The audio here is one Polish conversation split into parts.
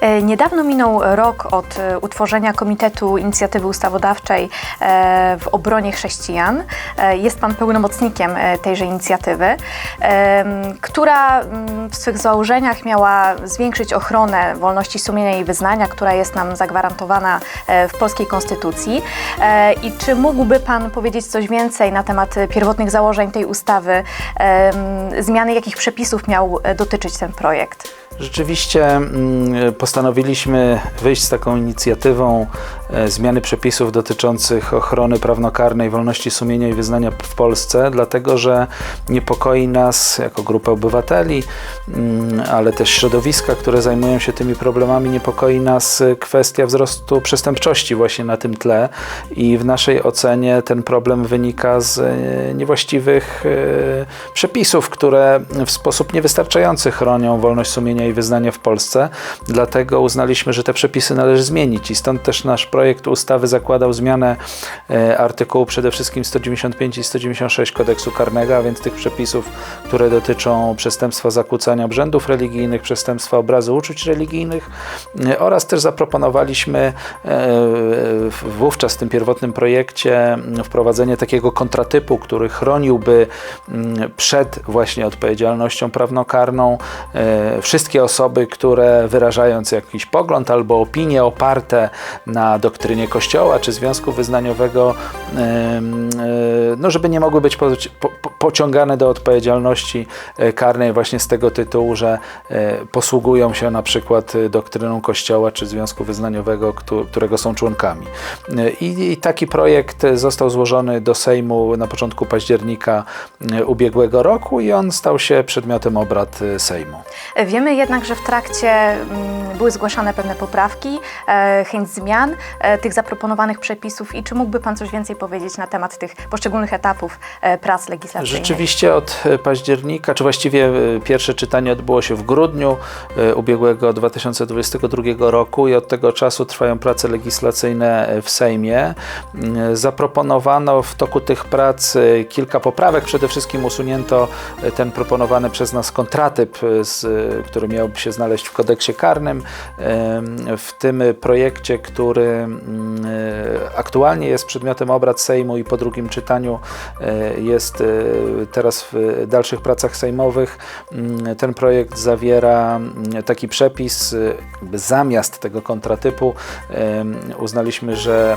E, Niedawno minął rok od e, utworzenia Komitetu Inicjatywy Ustawodawczej e, w obronie chrześcijan. Jest Pan pełnomocnikiem tejże inicjatywy, która w swych założeniach miała zwiększyć ochronę wolności sumienia i wyznania, która jest nam zagwarantowana w polskiej konstytucji. I czy mógłby Pan powiedzieć coś więcej na temat pierwotnych założeń tej ustawy, zmiany jakich przepisów miał dotyczyć ten projekt? Rzeczywiście mm, postanowiliśmy wyjść z taką inicjatywą zmiany przepisów dotyczących ochrony prawnokarnej wolności sumienia i wyznania w Polsce, dlatego że niepokoi nas jako grupę obywateli, mm, ale też środowiska, które zajmują się tymi problemami, niepokoi nas e, kwestia wzrostu przestępczości właśnie na tym tle i w naszej ocenie ten problem wynika z e, niewłaściwych e, przepisów, które w sposób niewystarczający chronią wolność sumienia i wyznania w Polsce. Dlatego uznaliśmy, że te przepisy należy zmienić i stąd też nasz ustawy zakładał zmianę e, artykułu przede wszystkim 195 i 196 kodeksu karnego, a więc tych przepisów, które dotyczą przestępstwa zakłócania obrzędów religijnych, przestępstwa obrazu uczuć religijnych e, oraz też zaproponowaliśmy e, wówczas w tym pierwotnym projekcie m, wprowadzenie takiego kontratypu, który chroniłby m, przed właśnie odpowiedzialnością prawnokarną wszystkie osoby, które wyrażając jakiś pogląd albo opinie oparte na doktrynie Kościoła czy związku wyznaniowego, e, no żeby nie mogły być pociągane do odpowiedzialności e, karnej właśnie z tego tytułu, że e, posługują się na przykład e, doktryną Kościoła czy związku wyznaniowego, któ- którego są członkami. I, taki projekt został złożony do Sejmu na początku października ubiegłego roku i on stał się przedmiotem obrad Sejmu. Wiemy jednak, że w trakcie mm, były zgłaszane pewne poprawki, chęć zmian tych zaproponowanych przepisów i czy mógłby Pan coś więcej powiedzieć na temat tych poszczególnych etapów prac legislacyjnych? Rzeczywiście od e, października, czy właściwie e, pierwsze czytanie odbyło się w grudniu e, ubiegłego 2022 roku i od tego czasu trwają prace legislacyjne w Sejmie. Mm, Zaproponowano w toku tych prac kilka poprawek. Przede wszystkim usunięto ten proponowany przez nas kontratyp, który miałby się znaleźć w kodeksie karnym. W tym projekcie, który mm, aktualnie jest przedmiotem obrad Sejmu i po drugim czytaniu jest teraz w dalszych pracach sejmowych. Mm, Ten projekt zawiera mm, taki przepis, zamiast tego kontratypu uznaliśmy, że e,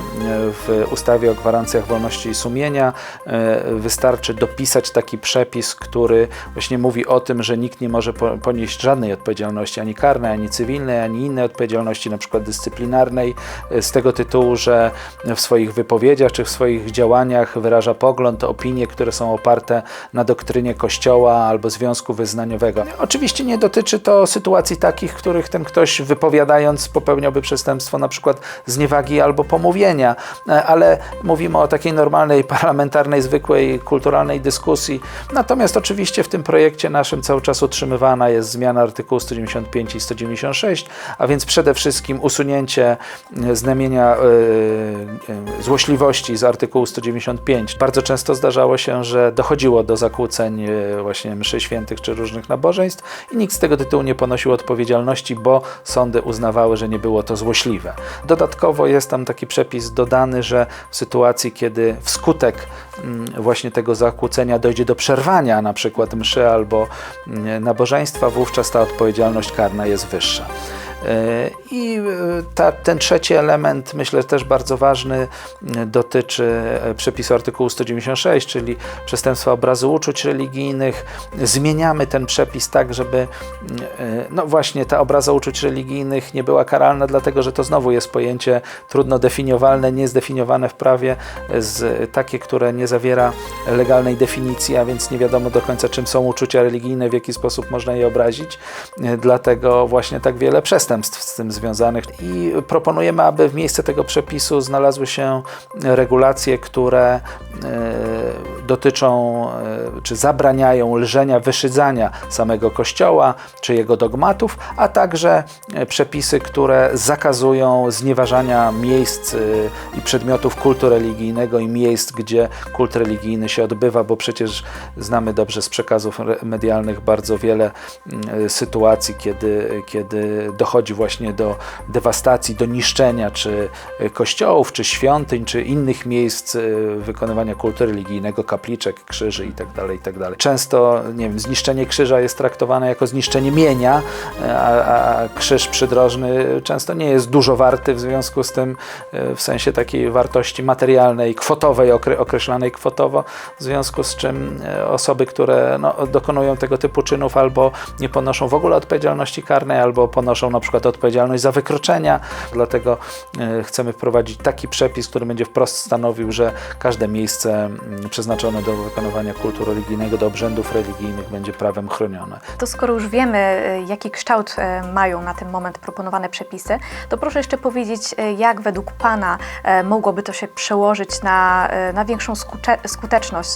w ustawie o gwarancjach wolności sumienia e, wystarczy dopisać taki przepis, który właśnie mówi o tym, że nikt nie może po- ponieść żadnej odpowiedzialności, ani karnej, ani cywilnej, ani innej odpowiedzialności, na przykład dyscyplinarnej, e, z tego tytułu, że w swoich wypowiedziach czy w swoich działaniach wyraża pogląd, opinie, które są oparte na doktrynie Kościoła albo związku wyznaniowego. Oczywiście nie dotyczy to sytuacji takich, w których ten ktoś wypowiadając popełniałby przestępstwo na przykład zniewagi albo pomówienia, e, ale mówimy o takiej normalnej, parlamentarnej, zwykłej, kulturalnej dyskusji. Natomiast oczywiście w tym projekcie naszym cały czas utrzymywana jest zmiana artykułu 195 i 196, a więc przede wszystkim usunięcie e, znamienia e, złośliwości z artykułu 195. Bardzo często zdarzało się, że dochodziło do zakłóceń e, właśnie mszy świętych czy różnych nabożeństw i nikt z tego tytułu nie ponosił odpowiedzialności, bo sądy uznawały, że nie było to złośliwe. Dodatkowo jest tam taki przepis dodany, że w sytuacji, kiedy wskutek mm, właśnie tego zakłócenia dojdzie do przerwania na przykład mszy albo mm, nabożeństwa, wówczas ta odpowiedzialność karna jest wyższa. E, I e, ta, ten trzeci element, myślę też bardzo ważny, m, dotyczy e, przepisu artykułu 196, czyli przestępstwa obrazu uczuć religijnych. Zmieniamy ten przepis tak, żeby e, no właśnie ta obraza uczuć religijnych nie była karalna, dlatego że to znowu jest pojęcie trudno definiowalne, niezdefiniowane w prawie, e, z, takie, które nie zawiera legalnej definicji, a więc nie wiadomo do końca czym są uczucia religijne, w jaki sposób można je obrazić. E, Dlatego właśnie tak wiele przestępstw z tym związanych i proponujemy, aby w miejsce tego przepisu znalazły się regulacje, które e, dotyczą e, czy zabraniają lżenia, wyszydzania samego Kościoła czy jego dogmatów, a także e, przepisy, które zakazują znieważania miejsc i przedmiotów kultu religijnego i miejsc, gdzie kult religijny się odbywa, bo przecież znamy dobrze z przekazów medialnych bardzo wiele mm, sytuacji, kiedy, kiedy dochodzi dochodzi właśnie do dewastacji, do niszczenia czy y, kościołów, czy świątyń, czy innych miejsc y, wykonywania kultu religijnego, kapliczek, krzyży itd., itd. Często, nie wiem, zniszczenie krzyża jest traktowane jako zniszczenie mienia, a, a krzyż przydrożny często nie jest dużo warty w związku z tym, w sensie takiej wartości materialnej, kwotowej, okre, określanej kwotowo, w związku z czym osoby, które no, dokonują tego typu czynów albo nie ponoszą w ogóle odpowiedzialności karnej, albo ponoszą na przykład odpowiedzialność za wykroczenia. Dlatego e, chcemy wprowadzić taki przepis, który będzie wprost stanowił, że każde miejsce mm, przeznaczone do wykonywania kultu religijnego, do obrzędów religijnych będzie prawem chronione. To skoro już wiemy, e, jaki kształt e, mają na ten moment proponowane przepisy, to proszę jeszcze powiedzieć, jak według Pana mogłoby to się przełożyć na, na większą skuteczność,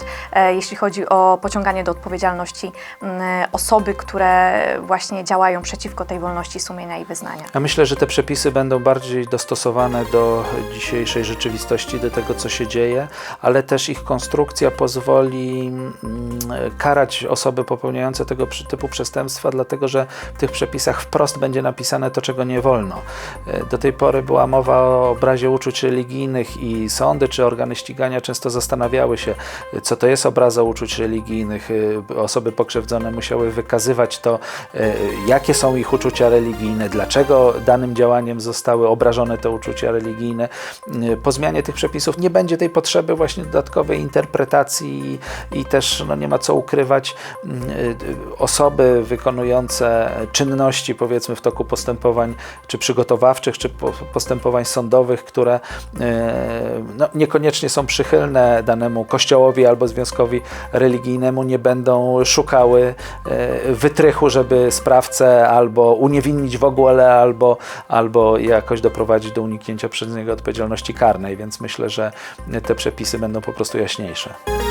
jeśli chodzi o pociąganie do odpowiedzialności m, osoby, które właśnie działają przeciwko tej wolności sumienia i wyznania. Ja myślę, że te przepisy będą bardziej dostosowane do dzisiejszej rzeczywistości, do tego, co się dzieje, ale też ich konstrukcja pozwoli mm, karać osoby popełniające tego typu przestępstwa, dlatego że w tych przepisach wprost będzie napisane to, czego nie wolno. E, Do tej pory była mowa o obrazie uczuć religijnych i sądy czy organy ścigania często zastanawiały się, e, co to jest obraza uczuć religijnych. E, Osoby pokrzywdzone musiały wykazywać to, jakie są ich uczucia religijne, dlaczego danym działaniem zostały obrażone te uczucia religijne. E, Po zmianie tych przepisów nie będzie tej potrzeby właśnie dodatkowej interpretacji i, też no, nie ma co ukrywać. mm, e, Osoby wykonujące czynności powiedzmy w toku postępowań czy przygotowawczych, czy po- postępowań sądowych, które no, niekoniecznie są przychylne danemu kościołowi albo związkowi religijnemu, nie będą szukały wytrychu, żeby sprawcę albo uniewinnić w ogóle, albo, albo jakoś doprowadzić do uniknięcia przez niego odpowiedzialności karnej, więc myślę, że te przepisy będą po prostu jaśniejsze.